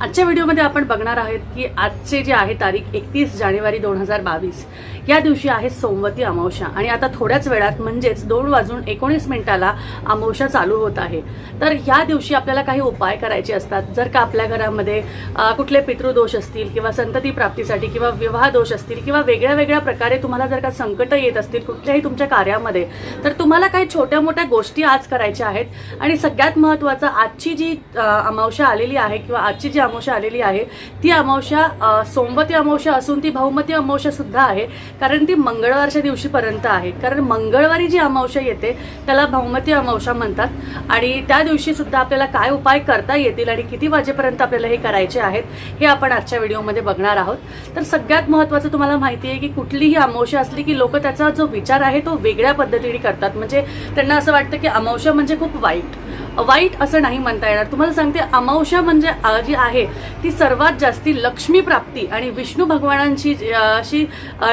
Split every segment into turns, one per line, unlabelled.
आजच्या व्हिडिओमध्ये आपण बघणार आहोत की आजचे जे आहे तारीख एकतीस जानेवारी दोन हजार बावीस. या दिवशी आहे सोमवती अमावश्या आणि आता थोड्याच वेळात म्हणजेच दोन वाजून एकोणीस मिनिटाला अमावशा चालू होत आहे. तर ह्या दिवशी आपल्याला काही उपाय करायचे असतात. जर का आपल्या घरामध्ये कुठले पितृदोष असतील किंवा संतती प्राप्तीसाठी किंवा विवाह दोष असतील किंवा वेगळ्या वेगळ्या प्रकारे तुम्हाला जर का संकट येत असतील कुठल्याही तुमच्या कार्यामध्ये तर तुम्हाला काही छोट्या मोठ्या गोष्टी आज करायच्या आहेत. आणि सगळ्यात महत्त्वाचं आजची जी अमावशा आलेली आहे किंवा आजची जी अमावस्या आलेली आहे. ती अमावस्या सोमवती अमावस्या असून ती भाऊमती अमावस्या सुद्धा आहे. कारण ती मंगळवारच्या दिवशीपर्यंत आहे. कारण मंगळवारी जी अमावस्या येते त्याला भाऊमती अमावस्या म्हणतात. आणि त्या दिवशी सुद्धा आपल्याला काय उपाय करता येतील आणि किती वाजेपर्यंत आपल्याला हे करायचे आहेत हे आपण आजच्या व्हिडिओमध्ये बघणार आहोत. तर सगळ्यात महत्त्वाचं तुम्हाला माहिती आहे की कुठलीही अमावस्या असली की लोक त्याचा जो विचार आहे तो वेगळ्या पद्धतीने करतात. म्हणजे त्यांना असं वाटतं की अमावस्या म्हणजे खूप वाईट. वाईट असं नाही म्हणता येणार. तुम्हाला सांगते अमावस्या म्हणजे जी आहे ती सर्वात जास्ती लक्ष्मी प्राप्ती आणि विष्णू भगवानांची जी, अशी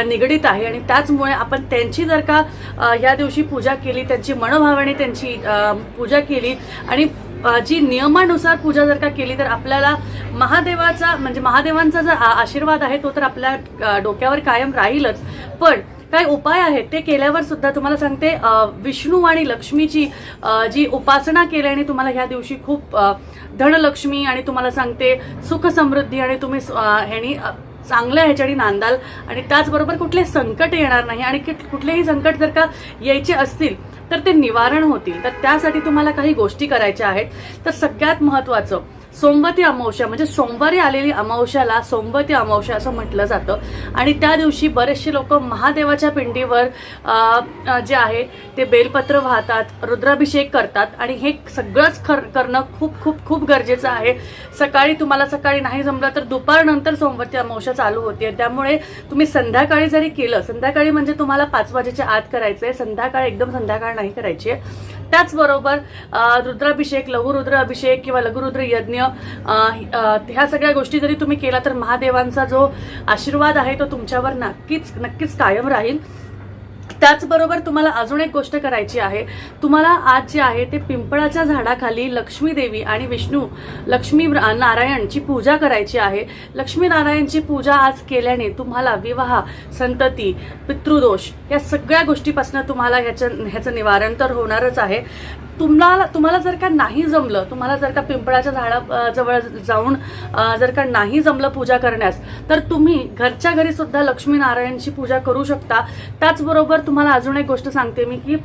निगडीत आहे. आणि त्याचमुळे आपण त्यांची जर का ह्या या दिवशी पूजा केली त्यांची मनोभावाने त्यांची पूजा केली आणि जी नियमानुसार पूजा जर का केली तर आपल्याला महादेवाचा म्हणजे महादेवांचा जो आशीर्वाद आहे तो तर आपल्या डोक्यावर कायम राहीलच. पण काय उपाय आहेत? ते केल्यावर सुद्धा तुम्हाला सांगते विष्णू आणि लक्ष्मीची जी उपासना केल्याने तुम्हाला ह्या दिवशी खूप धनलक्ष्मी आणि तुम्हाला सांगते सुख समृद्धी आणि तुम्ही ह्यानी चांगल्या ह्याच्यानी नांदाल. आणि त्याचबरोबर कुठले संकट येणार नाही आणि कुठलेही संकट जर का यायचे असतील तर ते निवारण होतील. तर त्यासाठी तुम्हाला काही गोष्टी करायच्या आहेत. तर सगळ्यात महत्त्वाचं सोमवती अमावस्या म्हणजे सोमवारी आलेली अमावस्याला सोमवती अमावस्या असं म्हटलं जातं. आणि त्या दिवशी बरेचसे लोक महादेवाच्या पिंडीवर जे आहे ते बेलपत्र वाहतात रुद्राभिषेक करतात. आणि हे सगळंच खर करणं खूप खूप खूप गरजेचं आहे. सकाळी तुम्हाला सकाळी नाही जमलं तर दुपारनंतर सोमवती अमावस्या चालू होते त्यामुळे तुम्ही संध्याकाळी जरी केलं संध्याकाळी म्हणजे तुम्हाला पाच वाजेच्या आत करायचं आहे संध्याकाळ एकदम संध्याकाळ नाही करायची आहे त्याचबरोबर रुद्राभिषेक लघुरुद्र अभिषेक किंवा लघुरुद्र यज्ञ ह्या सगळ्या गोष्टी जरी तुम्ही केला तर महादेवांचा जो आशीर्वाद आहे तो तुमच्यावर नक्कीच नक्कीच कायम राहील. त्याचबरोबर तुम्हाला अजून एक गोष्ट करायची आहे. तुम्हाला आज जे आहे ते पिंपळाच्या झाडाखाली लक्ष्मी देवी आणि विष्णू लक्ष्मी नारायणची पूजा करायची आहे. लक्ष्मी नारायणची पूजा आज केल्याने तुम्हाला विवाह संतती पितृदोष या सगळ्या गोष्टीपासून तुम्हाला ह्याचं ह्याचं निवारण तर होणारच आहे. तुम्हाला तुम्हाला जर का नाही जमलं तुम्हाला जर का पिंपळाच्या झाडा जवळ जाऊन जर का नाही जमलं पूजा करण्यास तर तुम्ही घरच्या घरी सुद्धा लक्ष्मीनारायणची पूजा करू शकता. त्याचबरोबर तुम्हाला अजून एक गोष्ट सांगते मी की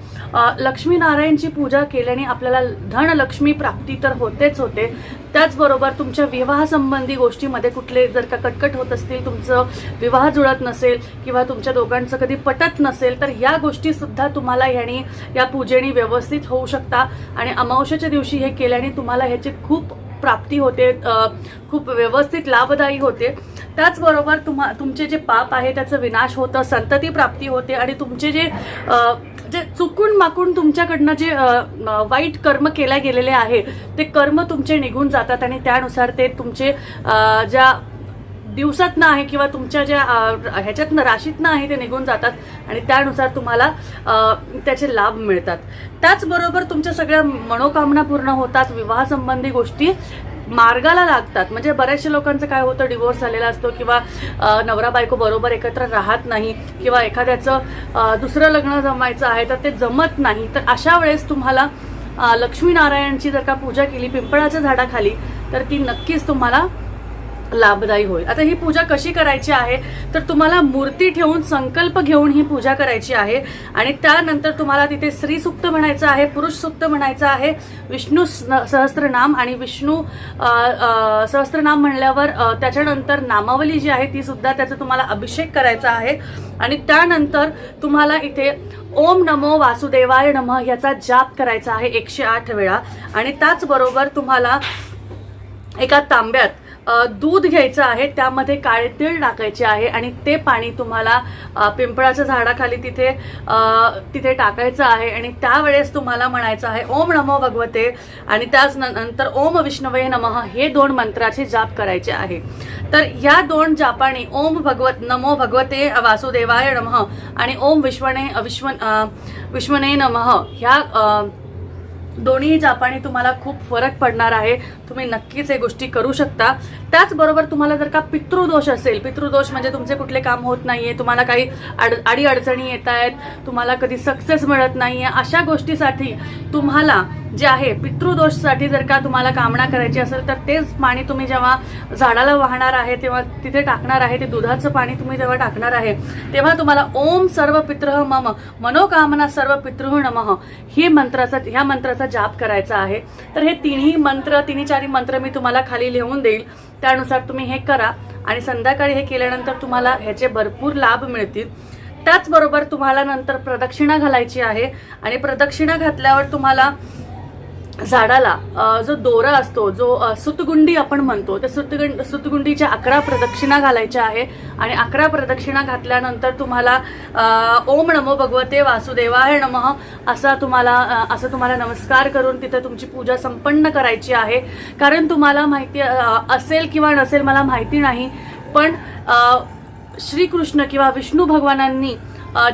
लक्ष्मीनारायणची पूजा केल्याने आपल्याला धनलक्ष्मी प्राप्ती तर होतेच होते त्याचबरोबर तुमच्या विवाहसंबंधी गोष्टीमध्ये कुठले जर का कटकट होत असतील तुमचं विवाह जुळत नसेल किंवा तुमच्या दोघांचं कधी पटत नसेल तर या गोष्टीसुद्धा तुम्हाला ह्यानी या पूजेने व्यवस्थित होऊ शकता. आणि अमावस्याच्या दिवशी हे केल्याने तुम्हाला ह्याची खूप प्राप्ती होते खूप व्यवस्थित लाभदायी होते. त्याचबरोबर तुम्हा तुमचे जे पाप आहे त्याचं विनाश होतं संतती प्राप्ती होते आणि तुमचे जे जे चुकून माकून तुमच्याकडनं जे वाईट कर्म केल्या गेलेले आहे ते कर्म तुमचे निघून जातात आणि त्यानुसार ते तुमचे ज्या दिवसातनं आहे किंवा तुमच्या ज्या ह्याच्यातनं राशीतनं आहे ते निघून जातात आणि त्यानुसार तुम्हाला त्याचे लाभ मिळतात. त्याचबरोबर तुमच्या सगळ्या मनोकामना पूर्ण होतात विवाहसंबंधी गोष्टी मार्गाला लागतात. म्हणजे बऱ्याचशा लोकांचं काय होतं डिवोर्स झालेला असतो किंवा नवरा बायको बरोबर एकत्र राहत नाही किंवा एखाद्याचं दुसरं लग्न जमायचं आहे तर ते जमत नाही. तर अशा वेळेस तुम्हाला लक्ष्मीनारायणची जर का पूजा केली पिंपळाच्या झाडाखाली तर ती नक्कीच तुम्हाला लाभदायी होईल. आता ही पूजा कशी करायची आहे? तर तुम्हाला मूर्ती ठेवून संकल्प घेऊन ही पूजा करायची आहे. आणि त्यानंतर तुम्हाला तिथे स्त्री सुक्त म्हणायचं आहे पुरुष सुक्त म्हणायचं आहे. विष्णू स- सहस्त्रनाम आणि विष्णू सहस्त्रनाम म्हणल्यावर त्याच्यानंतर नामावली जी आहे ती सुद्धा त्याचा तुम्हाला अभिषेक करायचा आहे. आणि त्यानंतर तुम्हाला इथे ओम नमो वासुदेवाय नम याचा जाप करायचा आहे एकशे आठ वेळा. आणि त्याचबरोबर तुम्हाला एका तांब्यात दूध घ्यायचं आहे त्यामध्ये काळे तीळ टाकायचे आहे आणि ते पाणी तुम्हाला पिंपळाच्या झाडाखाली तिथे तिथे टाकायचं आहे आणि त्यावेळेस तुम्हाला म्हणायचं आहे ओम नमो भगवते आणि त्याच नंतर ओम विष्णवे नमः हे दोन मंत्राचे जाप करायचे आहे. तर ह्या दोन जापाने ओम भगवत नमो भगवते वासुदेवाय नमः आणि ओम विश्वने विश्व विश्वने नमः ह्या दोन्ही जापाने तुम्हाला खूप फरक पडणार आहे. तुम्ही नक्कीच हे गोष्टी करू शकता. त्याचबरोबर तुम्हाला जर का पितृदोष असेल पितृदोष म्हणजे तुमचे कुठले काम होत नाहीये तुम्हाला काही अड अडी अडचणी येत आहेत तुम्हाला कधी सक्सेस मिळत नाहीये अशा गोष्टीसाठी तुम्हाला जे आहे पितृदोषसाठी जर का तुम्हाला कामना करायची असेल तर तेच पाणी तुम्ही जेव्हा झाडाला वाहणार आहे तेव्हा तिथे टाकणार आहे ते दुधाचं पाणी तुम्ही जेव्हा टाकणार आहे तेव्हा तुम्हाला ओम सर्व पितृह मम मनोकामना सर्व पितृह नमः हे मंत्राचा ह्या मंत्राचा जाप करायचा आहे. तर हे तिन्ही मंत्र तिन्ही चारी मंत्र मी तुम्हाला खाली लिहून देईल. त्यानुसार तुम्ही हे करा आणि संध्याकाळी हे केल्यानंतर तुम्हाला ह्याचे भरपूर लाभ मिळतील. त्याचबरोबर तुम्हाला नंतर प्रदक्षिणा घालायची आहे आणि प्रदक्षिणा घातल्यावर तुम्हाला झाडाला जो दोरा असतो जो सुतगुंडी आपण म्हणतो त्या सुतगुंड सुतगुंडीच्या अकरा प्रदक्षिणा घालायच्या आहे आणि अकरा प्रदक्षिणा घातल्यानंतर तुम्हाला ओम नमो भगवते वासुदेवाय नमः असा तुम्हाला असं तुम्हाला नमस्कार करून तिथे तुमची पूजा संपन्न करायची आहे. कारण तुम्हाला माहिती असेल किंवा नसेल मला माहिती नाही पण श्रीकृष्ण किंवा विष्णू भगवानांनी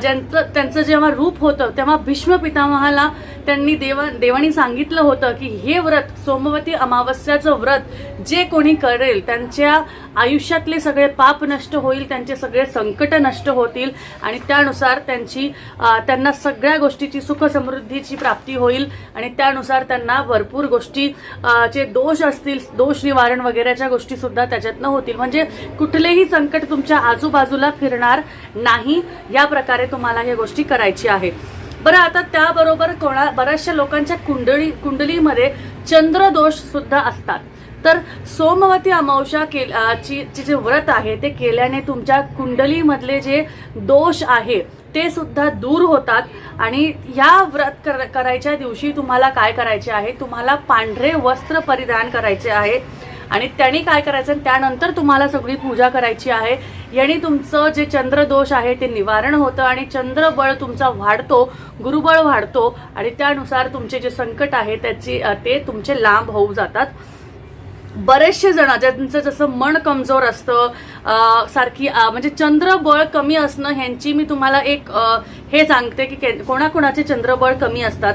ज्यांचं त्यांचं जेव्हा रूप होतं तेव्हा भीष्म पितामहाला त्यांनी देवा देवानी सांगितलं होतं की हे व्रत सोमवती अमावस्याचं व्रत जे कोणी करेल त्यांच्या आयुष्यातले सगळे पाप नष्ट होईल त्यांचे सगळे संकट नष्ट होतील आणि त्यानुसार त्यांची त्यांना सगळ्या गोष्टीची सुख समृद्धीची प्राप्ती होईल आणि त्यानुसार त्यांना भरपूर गोष्टी जे दोष असतील दोष निवारण वगैरेच्या गोष्टी सुद्धा त्याच्यातनं होतील. म्हणजे कुठलेही संकट तुमच्या आजूबाजूला फिरणार नाही. या प्रकारे तुम्हाला ह्या गोष्टी करायची आहे बरं आता त्याबरोबर कोणा बऱ्याचशा लोकांच्या कुंडली कुंडलीमध्ये चंद्रदोष सुद्धा असतात. तर सोमवती अमावस्या के ची जे व्रत आहे ते केल्याने तुमच्या कुंडलीमधले जे दोष आहे ते सुद्धा दूर होतात. आणि या व्रत कर करायच्या दिवशी तुम्हाला काय करायचे आहे? तुम्हाला पांढरे वस्त्र परिधान करायचे आहे. आणि त्यांनी काय करायचं? आणि त्यानंतर तुम्हाला सगळी पूजा करायची आहे. याने तुमचं जे चंद्रदोष आहे ते निवारण होतं आणि चंद्रबळ तुमचा वाढतो गुरुबळ वाढतो. आणि त्यानुसार तुमचे जे संकट आहे त्याची ते तुमचे लांब होऊ जातात. बरेचसे जण ज्यांचं जसं मन कमजोर असतं सारखी म्हणजे चंद्रबळ कमी असणं ह्यांची मी तुम्हाला एक आ, हे सांगते की के- कोणाकोणाचे चंद्रबळ कमी असतात.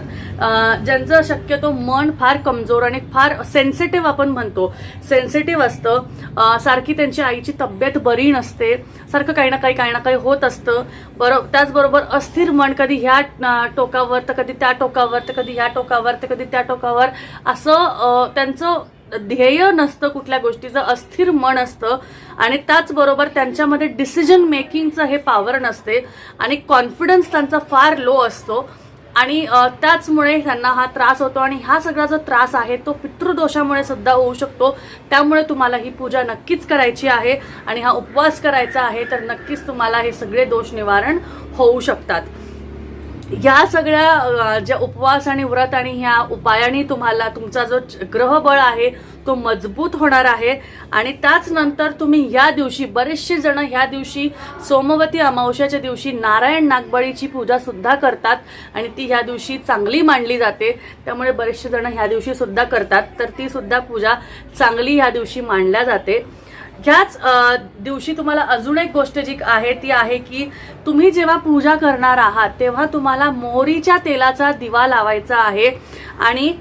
ज्यांचं शक्यतो मन फार कमजोर आणि फार सेन्सिटिव्ह आपण म्हणतो. सेन्सिटिव्ह असतं. सारखी त्यांची आईची तब्येत बरी नसते. सारखं काही ना काही काही ना काही होत असतं. बरं त्याचबरोबर अस्थिर मन कधी ह्या टोकावर तर कधी त्या टोकावर तर कधी ह्या टोकावर तर कधी त्या टोकावर. असं त्यांचं ध्येय नसतं कुठल्या गोष्टीचं अस्थिर मन असतं आणि त्याचबरोबर त्यांच्यामध्ये डिसिजन मेकिंगचं हे पॉवर नसते आणि कॉन्फिडन्स त्यांचा फार लो असतो. आणि त्याचमुळे त्यांना हा त्रास होतो आणि हा सगळा जो त्रास आहे तो पितृदोषामुळे सुद्धा होऊ शकतो. त्यामुळे तुम्हाला ही पूजा नक्कीच करायची आहे आणि हा उपवास करायचा आहे तर नक्कीच तुम्हाला हे सगळे दोष निवारण होऊ शकतात. या सगळ्या ज्या उपवास आणि व्रत आणि ह्या उपायाने तुम्हाला तुमचा जो च- ग्रहबळ आहे तो मजबूत होणार आहे. आणि त्याच नंतर तुम्ही ह्या दिवशी बरेचसे जण ह्या दिवशी सोमवती अमावस्याच्या दिवशी नारायण नागबळीची पूजा सुद्धा करतात आणि ती ह्या दिवशी चांगली मानली जाते. त्यामुळे बरेचसे जण ह्या दिवशी सुद्धा करतात. तर ती सुद्धा पूजा चांगली ह्या दिवशी मांडल्या जाते. ह्याच दिवशी तुम्हाला अजून एक गोष्ट जी आहे ती आहे की तुम्ही जेव्हा पूजा करणार आहात तेव्हा तुम्हाला मोहरीच्या तेलाचा दिवा लावायचा आहे आणि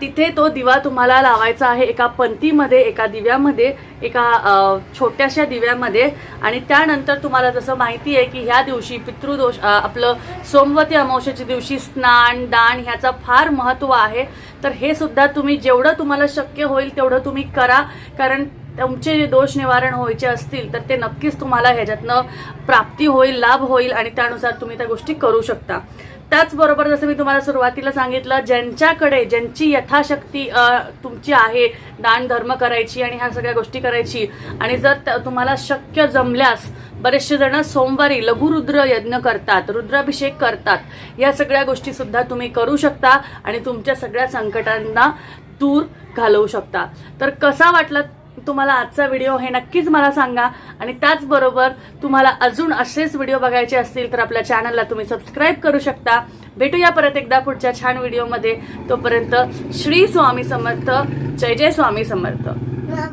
तिथे तो दिवा तुम्हाला लावायचा आहे एका पंतीमध्ये एका दिव्यामध्ये एका छोट्याशा दिव्यामध्ये आणि त्यानंतर तुम्हाला जसं माहिती आहे की ह्या दिवशी पितृदोष आपलं सोमवती अमावस्याच्या दिवशी स्नान दान ह्याचा फार महत्त्व आहे. तर हे सुद्धा तुम्ही जेवढं तुम्हाला शक्य होईल तेवढं तुम्ही करा. कारण तुमचे जे दोष निवारण व्हायचे असतील तर ते नक्कीच तुम्हाला ह्याच्यातनं प्राप्ती होईल लाभ होईल आणि त्यानुसार तुम्ही त्या गोष्टी करू शकता. त्याचबरोबर जसं मी तुम्हाला सुरुवातीला सांगितलं ज्यांच्याकडे ज्यांची यथाशक्ती तुमची आहे दान धर्म करायची आणि ह्या सगळ्या गोष्टी करायची आणि जर तुम्हाला शक्य जमल्यास बरेचसे जण सोमवारी लघुरुद्र यज्ञ करतात रुद्राभिषेक करतात. या सगळ्या गोष्टी सुद्धा तुम्ही करू शकता आणि तुमच्या सगळ्या संकटांना दूर घालवू शकता. तर कसा वाटला तुम्हाला आजचा व्हिडिओ हे नक्कीच मला सांगा. आणि त्याचबरोबर तुम्हाला अजून असेच व्हिडिओ बघायचे असतील तर आपल्या चॅनलला तुम्ही सबस्क्राईब करू शकता. भेटूया परत एकदा पुढच्या छान व्हिडिओमध्ये तोपर्यंत श्री स्वामी समर्थ जय जय स्वामी समर्थ.